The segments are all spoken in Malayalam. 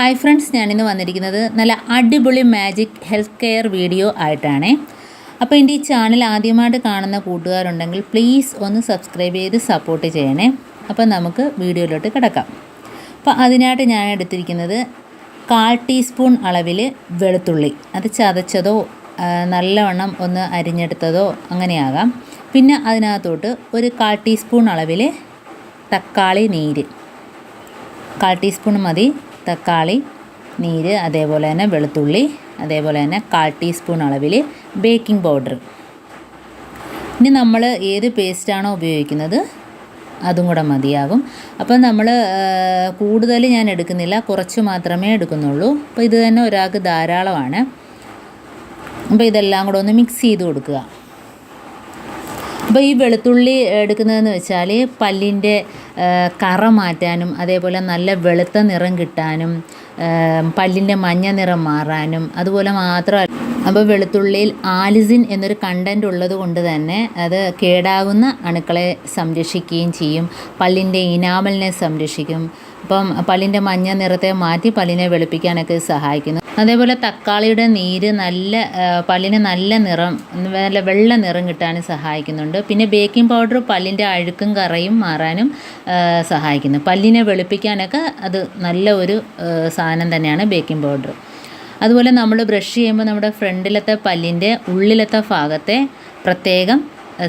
ഹായ് ഫ്രണ്ട്സ് ഞാനിന്ന് വന്നിരിക്കുന്നത് നല്ല അടിപൊളി മാജിക് ഹെൽത്ത് കെയർ വീഡിയോ ആയിട്ടാണ്. അപ്പോൾ എന്റെ ഈ ചാനൽ ആദ്യമായിട്ട് കാണുന്ന കൂട്ടുകാരുണ്ടെങ്കിൽ പ്ലീസ് ഒന്ന് സബ്സ്ക്രൈബ് ചെയ്ത് സപ്പോർട്ട് ചെയ്യണേ. അപ്പോൾ നമുക്ക് വീഡിയോയിലോട്ട് കിടക്കാം. അപ്പോൾ അതിനായിട്ട് ഞാൻ എടുത്തിരിക്കുന്നത് കാൽ ടീസ്പൂൺ അളവിൽ വെളുത്തുള്ളി. അത് ചതച്ചതോ നല്ലവണ്ണം ഒന്ന് അരിഞ്ഞെടുത്തതോ അങ്ങനെയാകാം. പിന്നെ അതിനകത്തോട്ട് ഒരു കാൽ ടീസ്പൂൺ അളവിൽ തക്കാളി നീര്. കാൽ ടീസ്പൂൺ മതി. തക്കാളി നീര് അതേപോലെ തന്നെ വെളുത്തുള്ളി അതേപോലെ തന്നെ കാൽ ടീസ്പൂൺ അളവിൽ ബേക്കിംഗ് പൗഡർ. ഇനി നമ്മൾ ഏത് പേസ്റ്റാണോ ഉപയോഗിക്കുന്നത് അതും കൂടെ മതിയാകും അപ്പം നമ്മൾ കൂടുതൽ ഞാൻ എടുക്കുന്നില്ല കുറച്ച് മാത്രമേ എടുക്കുന്നുള്ളൂ. അപ്പോൾ ഇത് തന്നെ ഒരാൾക്ക് ധാരാളമാണ്. അപ്പോൾ ഇതെല്ലാം കൂടെ ഒന്ന് മിക്സ് ചെയ്ത് കൊടുക്കുക. അപ്പോൾ ഈ വെളുത്തുള്ളി എടുക്കുന്നതെന്ന് വെച്ചാൽ പല്ലിന്റെ കറ മാറ്റാനും അതേപോലെ നല്ല വെളുത്ത നിറം കിട്ടാനും പല്ലിന്റെ മഞ്ഞ നിറം മാറാനും അതുപോലെ മാത്രമല്ല അപ്പോൾ വെളുത്തുള്ളിയിൽ ആലിസിൻ എന്നൊരു കണ്ടന്റ് ഉള്ളത് കൊണ്ട് തന്നെ അത് കേടാകുന്ന അണുക്കളെ സംരക്ഷിക്കുകയും ചെയ്യും പല്ലിന്റെ ഇനാമലിനെ സംരക്ഷിക്കും അപ്പം പല്ലിന്റെ മഞ്ഞ നിറത്തെ മാറ്റി പല്ലിനെ വെളുപ്പിക്കാനൊക്കെ സഹായിക്കുന്നു. അതേപോലെ തക്കാളിയുടെ നീര് നല്ല പല്ലിന് നല്ല നിറം നല്ല വെള്ള നിറം കിട്ടാനും സഹായിക്കുന്നുണ്ട്. പിന്നെ ബേക്കിംഗ് പൗഡർ പല്ലിന്റെ അഴുക്കും കറയും മാറാനും സഹായിക്കുന്നു. പല്ലിനെ വെളുപ്പിക്കാനൊക്കെ അത് നല്ല ഒരു സാധനം തന്നെയാണ് ബേക്കിംഗ് പൗഡർ. അതുപോലെ നമ്മൾ ബ്രഷ് ചെയ്യുമ്പോൾ നമ്മുടെ ഫ്രണ്ടിലത്തെ പല്ലിന്റെ ഉള്ളിലത്തെ ഭാഗത്തെ പ്രത്യേകം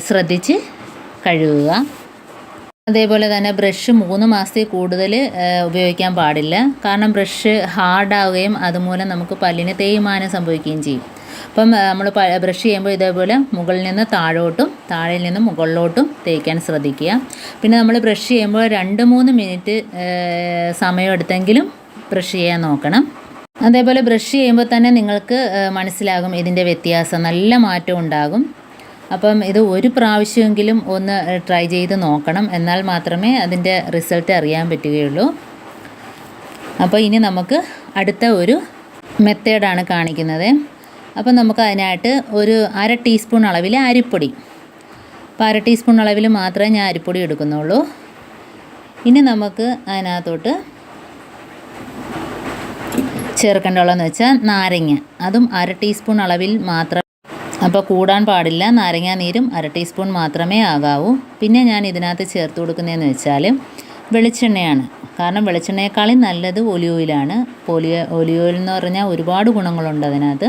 ശ്രദ്ധിച്ച് കഴുകുക. അതേപോലെ തന്നെ ബ്രഷ് മൂന്ന് മാസത്തിൽ കൂടുതൽ ഉപയോഗിക്കാൻ പാടില്ല. കാരണം ബ്രഷ് ഹാർഡാവുകയും അതുമൂലം നമുക്ക് പല്ലിന് തേയ്മാനം സംഭവിക്കുകയും ചെയ്യും. അപ്പം നമ്മൾ ബ്രഷ് ചെയ്യുമ്പോൾ ഇതേപോലെ മുകളിൽ നിന്ന് താഴോട്ടും താഴെയിൽ നിന്ന് മുകളിലോട്ടും തേക്കാൻ ശ്രദ്ധിക്കുക. പിന്നെ നമ്മൾ ബ്രഷ് ചെയ്യുമ്പോൾ രണ്ട് മൂന്ന് മിനിറ്റ് സമയമെടുത്തെങ്കിലും ബ്രഷ് ചെയ്യാൻ നോക്കണം. അതേപോലെ ബ്രഷ് ചെയ്യുമ്പോൾ തന്നെ നിങ്ങൾക്ക് മനസ്സിലാകും ഇതിന്റെ വ്യത്യാസം. നല്ല മാറ്റം ഉണ്ടാകും. അപ്പം ഇത് ഒരു പ്രാവശ്യമെങ്കിലും ഒന്ന് ട്രൈ ചെയ്ത് നോക്കണം. എന്നാൽ മാത്രമേ അതിന്റെ റിസൾട്ട് അറിയാൻ പറ്റുകയുള്ളൂ. അപ്പോൾ ഇനി നമുക്ക് അടുത്ത ഒരു മെത്തേഡാണ് കാണിക്കുന്നത്. അപ്പോൾ നമുക്ക് അതിനായിട്ട് ഒരു അര ടീസ്പൂൺ അളവിൽ അരിപ്പൊടി. അപ്പോൾ അര ടീസ്പൂൺ അളവിൽ മാത്രമേ ഞാൻ അരിപ്പൊടി എടുക്കുന്നുള്ളൂ. ഇനി നമുക്ക് അതിനകത്തോട്ട് ചേർക്കേണ്ടതെന്ന് വെച്ചാൽ നാരങ്ങ. അതും അര ടീസ്പൂൺ അളവിൽ മാത്രം അപ്പോൾ കൂടാൻ പാടില്ല നാരങ്ങ നീരും അര ടീസ്പൂൺ മാത്രമേ ആകാവൂ. പിന്നെ ഞാൻ ഇതിനകത്ത് ചേർത്ത് കൊടുക്കുന്നതെന്ന് വെച്ചാൽ വെളിച്ചെണ്ണയാണ്. കാരണം വെളിച്ചെണ്ണയെക്കാളും നല്ലത് ഒലിവ് ഓയിലാണ് ഒലിയോയിൽ എന്ന് പറഞ്ഞാൽ ഒരുപാട് ഗുണങ്ങളുണ്ട് അതിനകത്ത്.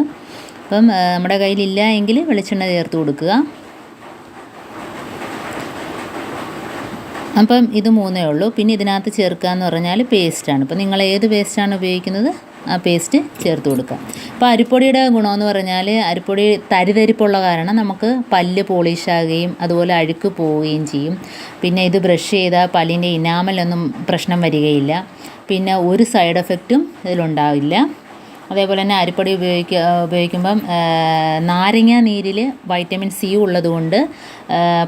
അപ്പം നമ്മുടെ കയ്യിലില്ല എങ്കിൽ വെളിച്ചെണ്ണ ചേർത്ത് കൊടുക്കുക. അപ്പം ഇത് മൂന്നേ ഉള്ളൂ. പിന്നെ ഇതിനകത്ത് ചേർക്കുക എന്ന് പറഞ്ഞാൽ പേസ്റ്റാണ് ഇപ്പം നിങ്ങൾ ഏത് പേസ്റ്റാണ് ഉപയോഗിക്കുന്നത്? ആ പേസ്റ്റ് ചേർത്ത് കൊടുക്കുക. അപ്പോൾ അരിപ്പൊടിയുടെ ഗുണമെന്ന് പറഞ്ഞാൽ അരിപ്പൊടി തരിതരിപ്പുള്ള കാരണം നമുക്ക് പല്ല് പോളിഷ് ആകുകയും അതുപോലെ അഴുക്ക് പോവുകയും ചെയ്യും. പിന്നെ ഇത് ബ്രഷ് ചെയ്താൽ പല്ലിന്റെ ഇനാമലൊന്നും പ്രശ്നം വരികയില്ല. പിന്നെ ഒരു സൈഡ് എഫക്റ്റും ഇതിലുണ്ടാവില്ല. അതേപോലെ തന്നെ അരിപ്പൊടി ഉപയോഗിക്കുക ഉപയോഗിക്കുമ്പം നാരങ്ങ നീരിൽ വൈറ്റമിൻ സി ഉള്ളതുകൊണ്ട്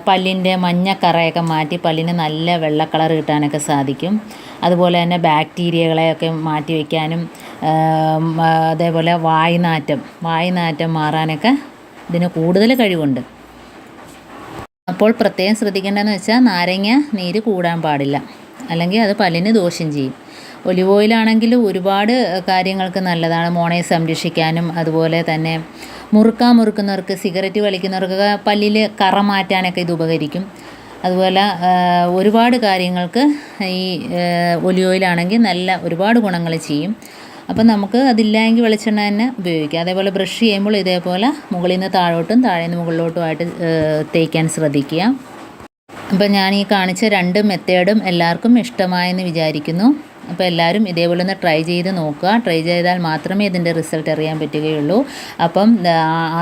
പല്ലിന്റെ മഞ്ഞക്കറയൊക്കെ മാറ്റി പല്ലിന് നല്ല വെള്ള കളർ കിട്ടാനൊക്കെ സാധിക്കും. അതുപോലെ തന്നെ ബാക്ടീരിയകളെയൊക്കെ മാറ്റി വയ്ക്കാനും അതേപോലെ വായുനാറ്റം വായുനാറ്റം മാറാനൊക്കെ ഇതിന് കൂടുതൽ കഴിവുണ്ട്. അപ്പോൾ പ്രത്യേകം ശ്രദ്ധിക്കേണ്ടതെന്ന് വെച്ചാൽ നാരങ്ങ നീര് കൂടാൻ പാടില്ല. അല്ലെങ്കിൽ അത് പല്ലിന് ദോഷം ചെയ്യും. ഒലിവ് ഓയിലാണെങ്കിൽ ഒരുപാട് കാര്യങ്ങൾക്ക് നല്ലതാണ്. മോണയെ സംരക്ഷിക്കാനും അതുപോലെ തന്നെ മുറുക്കാൻ മുറുക്കുന്നവർക്ക് സിഗരറ്റ് വലിക്കുന്നവർക്ക് പല്ലിൽ കറ മാറ്റാനൊക്കെ ഇത് ഉപകരിക്കും. അതുപോലെ ഒരുപാട് കാര്യങ്ങൾക്ക് ഈ ഒലിവ് ഓയിലാണെങ്കിൽ നല്ല ഒരുപാട് ഗുണങ്ങൾ ചെയ്യും. അപ്പം നമുക്ക് അതില്ലെങ്കിൽ വെളിച്ചെണ്ണ തന്നെ ഉപയോഗിക്കാം. അതേപോലെ ബ്രഷ് ചെയ്യുമ്പോൾ ഇതേപോലെ മുകളിൽ നിന്ന് താഴോട്ടും താഴെ നിന്ന് മുകളിലോട്ടുമായിട്ട് തേക്കാൻ ശ്രദ്ധിക്കുക. അപ്പം ഞാൻ ഈ കാണിച്ച രണ്ട് മെത്തേഡും എല്ലാവർക്കും ഇഷ്ടമായെന്ന് വിചാരിക്കുന്നു. അപ്പോൾ എല്ലാവരും ഇതേപോലെ ഒന്ന് ട്രൈ ചെയ്ത് നോക്കുക. ട്രൈ ചെയ്താൽ മാത്രമേ ഇതിന്റെ റിസൾട്ട് അറിയാൻ പറ്റുകയുള്ളൂ. അപ്പം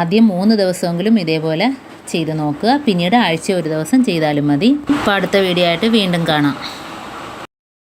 ആദ്യം മൂന്ന് ദിവസമെങ്കിലും ഇതേപോലെ ചെയ്ത് നോക്കുക. പിന്നീട് ആഴ്ച ഒരു ദിവസം ചെയ്താലും മതി. അപ്പോൾ അടുത്ത വീഡിയോ ആയിട്ട് വീണ്ടും കാണാം.